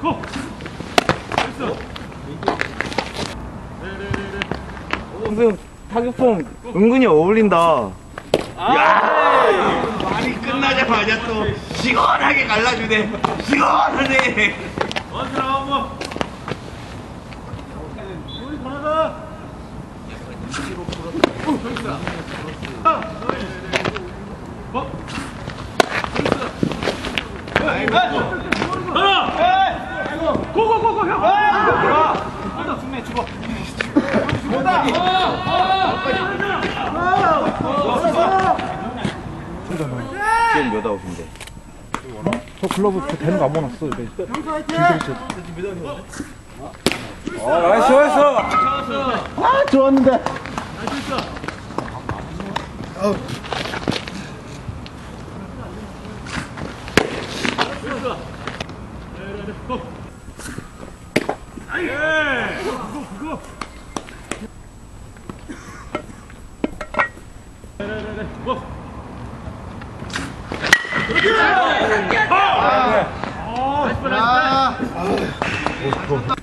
고. 됐어. 네네네네. 무슨 타격폼 은근히 어울린다. 말이 끝나자마자 또 시원하게 갈라주네. 시원하네. 원수 나오고. 우리 전화다. 오, 저기 있다. 아. 어? 하나. 고고고고 형. 하나 중매 죽어. 지금 몇 아웃인데? 저 글러브 그 되는 거안 보놨어. 이제. 어, 나이스, 나이스. 아 좋았는데. 할수 있어. 됐어. 네네네. 고. 아이. 예. 그거 그거. 네네네네. 고. 나이스 볼,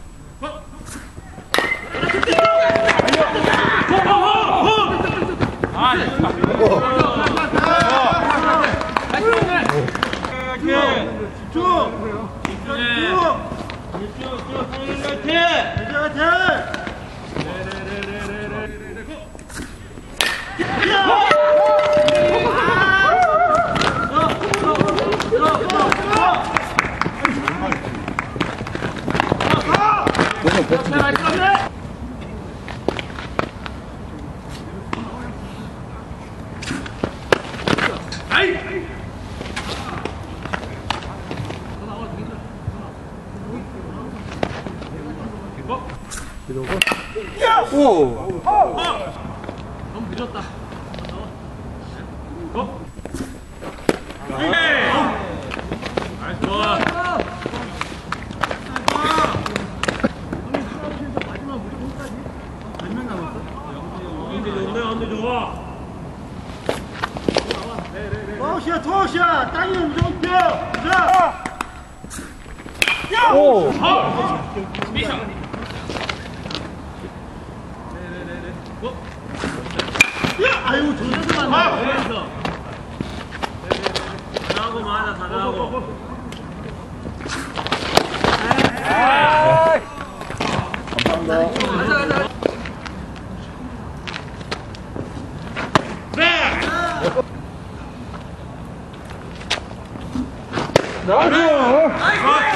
나이 스 볼. 오! 너무 늦었다. 고. 나이스 좋아. 토시야 토시야 땅이 뛰어. 자. 오. 아이고 저기서만 잘하고. 많아! 잘하고. 화이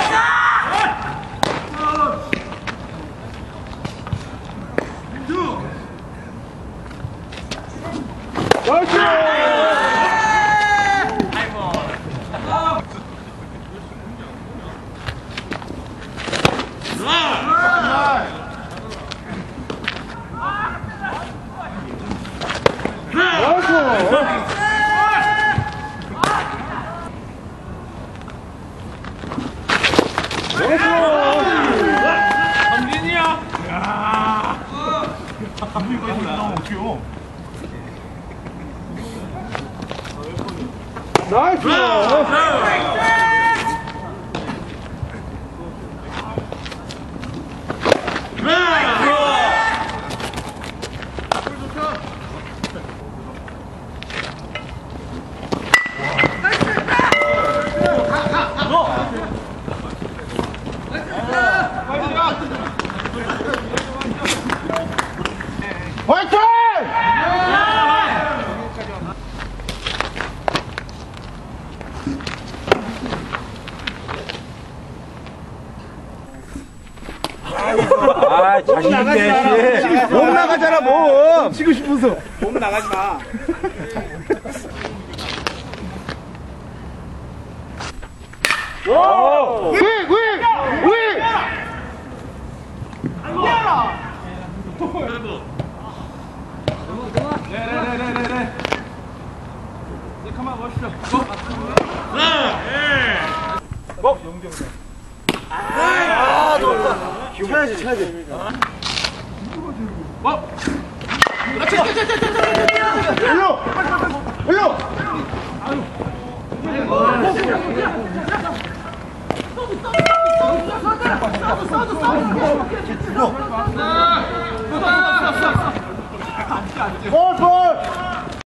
팅! 아, 자신있게. 씨. 못 나가잖아, 몸. 치고 싶어서. 몸 나가지 마. 위! 위! 위! 네네네네네. 이제 가만 보시죠. 쳐야지 쳐야지 어? 그렇지 일로 일로 골! 골!